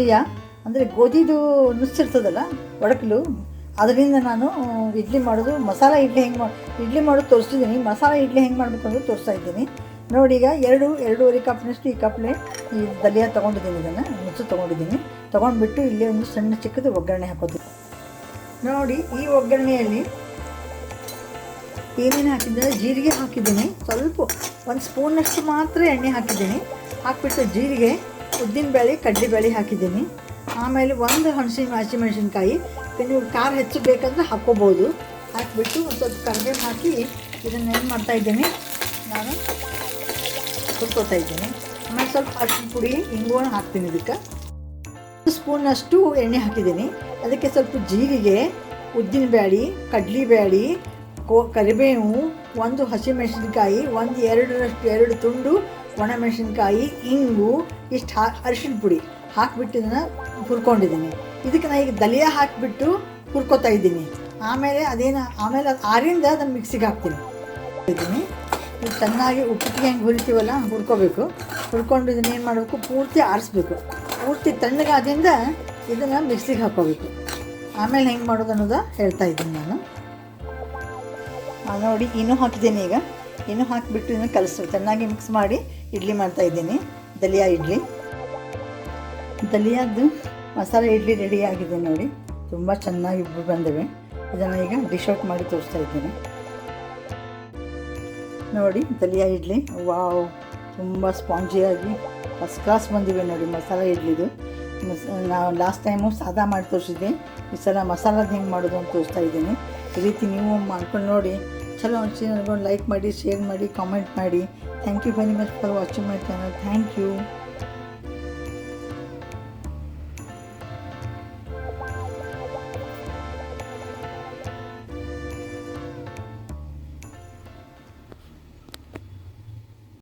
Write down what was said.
ಇದೆಯಾ ಅಂದರೆ ಗೋಧಿದು ನುಚ್ಚಿರ್ತದಲ್ಲ ಒಡಕಲು, ಅದರಿಂದ ನಾನು ಇಡ್ಲಿ ಮಾಡೋದು, ಮಸಾಲ ಇಡ್ಲಿ ಹೆಂಗೆ ಮಾಡಿ ಇಡ್ಲಿ ಮಾಡೋದು ತೋರಿಸ್ತಿದ್ದೀನಿ. ಮಸಾಲ ಇಡ್ಲಿ ಹೆಂಗೆ ಮಾಡಬೇಕು ಅಂತ ತೋರಿಸ್ತಾ ಇದ್ದೀನಿ. ನೋಡಿ ಈಗ ಎರಡು, ಎರಡೂವರೆ ಕಪ್ನಷ್ಟು ಈ ಕಪ್ಲೆ ಈ ದಲಿಯ ತೊಗೊಂಡಿದ್ದೀನಿ ಇದನ್ನು ನುಚ್ಚು ತೊಗೊಂಡಿದ್ದೀನಿ. ತೊಗೊಂಡ್ಬಿಟ್ಟು ಇಲ್ಲಿ ಒಂದು ಸಣ್ಣ ಚಿಕ್ಕದು ಒಗ್ಗರಣೆ ಹಾಕೋದು. ನೋಡಿ ಈ ಒಗ್ಗರಣೆಯಲ್ಲಿ ಏನೇನು ಹಾಕಿದ್ದೆ ಜೀರಿಗೆ ಹಾಕಿದ್ದೀನಿ. ಸ್ವಲ್ಪ, ಒಂದು ಸ್ಪೂನಷ್ಟು ಮಾತ್ರ ಎಣ್ಣೆ ಹಾಕಿದ್ದೀನಿ. ಹಾಕಿಬಿಟ್ಟು ಜೀರಿಗೆ ಉದ್ದಿನಬೇಳೆ ಕಡಲೆಬೇಳೆ ಹಾಕಿದ್ದೀನಿ. ಆಮೇಲೆ ಒಂದು ಹಣಸಿ ಹಸಿಮೆಣಸಿನ್ಕಾಯಿ ನೀವು ಖಾರ ಹೆಚ್ಚು ಬೇಕಂದ್ರೆ ಹಾಕ್ಕೋಬೋದು. ಹಾಕಿಬಿಟ್ಟು ಒಂದು ಸ್ವಲ್ಪ ಕರ್ಬೇವು ಹಾಕಿ ಇದನ್ನು ಏನು ಮಾಡ್ತಾಯಿದ್ದೀನಿ ನಾನು ಹುರ್ಕೋತಾ ಇದ್ದೀನಿ. ಆಮೇಲೆ ಸ್ವಲ್ಪ ಅರಿಶಿನ ಪುಡಿ ಇಂಗುವನ್ನ ಹಾಕ್ತೀನಿ ಇದಕ್ಕೆ. ಒಂದು ಸ್ಪೂನಷ್ಟು ಎಣ್ಣೆ ಹಾಕಿದ್ದೀನಿ. ಅದಕ್ಕೆ ಸ್ವಲ್ಪ ಜೀರಿಗೆ, ಉದ್ದಿನ ಉದ್ದಿನಬೇಳೆ ಕಡಲೆಬೇಳೆ ಕೋ, ಕರಿಬೇವು, ಒಂದು ಹಸಿಮೆಣಸಿನ್ಕಾಯಿ ಒಂದು ಎರಡರಷ್ಟು ಎರಡು ತುಂಡು ಒಣಮೆಣಸಿನ್ಕಾಯಿ, ಇಂಗು, ಇಷ್ಟು ಹಾ ಅರಿಶಿನ ಪುಡಿ ಹಾಕಿಬಿಟ್ಟು ಇದನ್ನು ಹುರ್ಕೊಂಡಿದ್ದೀನಿ. ಇದಕ್ಕೆ ನಾನು ಈಗ ದಲಿಯ ಹಾಕಿಬಿಟ್ಟು ಹುರ್ಕೋತಾ ಇದ್ದೀನಿ. ಆಮೇಲೆ ಅದೇನು, ಆಮೇಲೆ ಅದು ಆರಿಂದ ಅದನ್ನು ಮಿಕ್ಸಿಗೆ ಹಾಕ್ತೀನಿ. ಇದ್ದೀನಿ. ಇದು ಚೆನ್ನಾಗಿ ಉಪ್ಪಿಟ್ಟಿಗೆ ಹೆಂಗೆ ಹುರಿತೀವಲ್ಲ, ಹುರ್ಕೋಬೇಕು. ಹುರ್ಕೊಂಡು ಇದನ್ನ ಏನು ಮಾಡಬೇಕು, ಪೂರ್ತಿ ಆರಿಸ್ಬೇಕು. ಪೂರ್ತಿ ತಣ್ಣಗಾದಿಂದ ಇದನ್ನು ಮಿಕ್ಸಿಗೆ ಹಾಕೋಬೇಕು ಆಮೇಲೆ ಹೆಂಗೆ ಮಾಡೋದು ಅನ್ನೋದು ಹೇಳ್ತಾ ಇದ್ದೀನಿ ನಾನು. ನೋಡಿ ಇನ್ನೂ ಹಾಕಿದ್ದೀನಿ ಈಗ. ಇನ್ನೂ ಹಾಕಿಬಿಟ್ಟು ಇನ್ನು ಕಲಸು. ಚೆನ್ನಾಗಿ ಮಿಕ್ಸ್ ಮಾಡಿ ಇಡ್ಲಿ ಮಾಡ್ತಾ ಇದ್ದೀನಿ. ದಲಿಯಾ ಇಡ್ಲಿ. ದಲಿಯಾದ್ದು ಮಸಾಲೆ ಇಡ್ಲಿ ರೆಡಿ ಆಗಿದೆ ನೋಡಿ. ತುಂಬ ಚೆನ್ನಾಗಿ ಬಂದಿವೆ. ಇದನ್ನು ಈಗ ಡಿಶ್ ಔಟ್ ಮಾಡಿ ತೋರಿಸ್ತಾ ಇದ್ದೀನಿ. ನೋಡಿ, ದಲಿಯಾ ಇಡ್ಲಿ. ವಾವ್, ತುಂಬ ಸ್ಪಾಂಜಿಯಾಗಿ ಫಸ್ಟ್ ಕ್ಲಾಸ್ ಬಂದಿವೆ ನೋಡಿ ಮಸಾಲೆ ಇಡ್ಲಿದು. ನಾವು ಲಾಸ್ಟ್ ಟೈಮು ಸಾದಾ ಮಾಡಿ ತೋರಿಸಿದ್ದೆ ಈ ಸಲ ಮಸಾಲದ ಹೆಂಗೆ ಮಾಡೋದು ಅಂತ ತೋರಿಸ್ತಾ ಇದ್ದೀನಿ. ಈ ರೀತಿ ನೀವು ಮಾಡ್ಕೊಂಡು ನೋಡಿ. ಚಲೋ ಅನಿಸಿ ನನಗೊಂದು ಲೈಕ್ ಮಾಡಿ ಶೇರ್ ಮಾಡಿ ಕಾಮೆಂಟ್ ಮಾಡಿ. Thank you very much for watching my channel thank you